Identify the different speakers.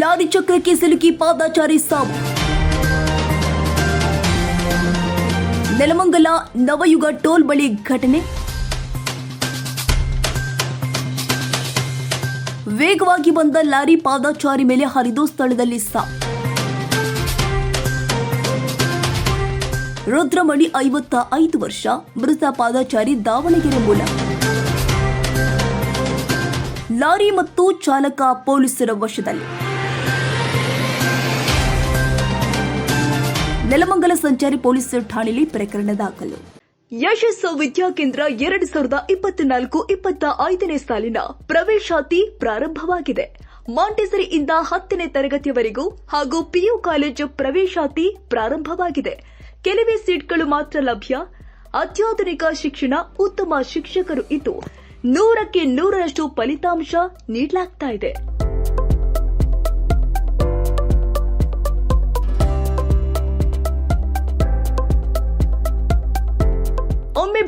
Speaker 1: Lorry ಚಕ್ರಕ್ಕೆ ಸಿಲುಕಿ ಪಾದಾಚಾರಿ ಸಾವು ನೆಲಮಂಗಲ ನವಯುಗ ಟೋಲ್ ಬಳಿ ಘಟನೆ. ವೇಗವಾಗಿ ಬಂದ ಲಾರಿ ಪಾದಾಚಾರಿ ಮೇಲೆ ಹರಿದು ಸ್ಥಳದಲ್ಲಿ ಸಾವು ರುದ್ರಮಣಿ ಐವತ್ತ ಐದು ವರ್ಷ, ಮೃತ ಪಾದಾಚಾರಿ ದಾವಣಗೆರೆ ಮೂಲ. ಲಾರಿ ಮತ್ತು ಚಾಲಕ ಪೊಲೀಸರ ವಶದಲ್ಲಿ. ನೆಲಮಂಗಲ ಸಂಚಾರಿ ಪೊಲೀಸ್ ಠಾಣೆಯಲ್ಲಿ ಪ್ರಕರಣ ದಾಖಲು. ಯಶಸ್ಸು ವಿದ್ಯಾಕೇಂದ್ರ ಎರಡು ಸಾವಿರದ ಇಪ್ಪತ್ನಾಲ್ಕು ಇಪ್ಪತ್ತ ಐದನೇ ಸಾಲಿನ ಪ್ರವೇಶಾತಿ ಪ್ರಾರಂಭವಾಗಿದೆ. ಮಾಂಟೆಸರಿಯಿಂದ ಹತ್ತನೇ ತರಗತಿಯವರೆಗೂ ಹಾಗೂ ಪಿಯು ಕಾಲೇಜು ಪ್ರವೇಶಾತಿ ಪ್ರಾರಂಭವಾಗಿದೆ. ಕೆಲವೇ ಸೀಟ್ಗಳು ಮಾತ್ರ ಲಭ್ಯ. ಅತ್ಯಾಧುನಿಕ ಶಿಕ್ಷಣ ಉತ್ತಮ ಶಿಕ್ಷಕರು ಇದ್ದು ನೂರಕ್ಕೆ ನೂರರಷ್ಟು ಫಲಿತಾಂಶ ನೀಡಲಾಗ್ತಾ ಇದೆ.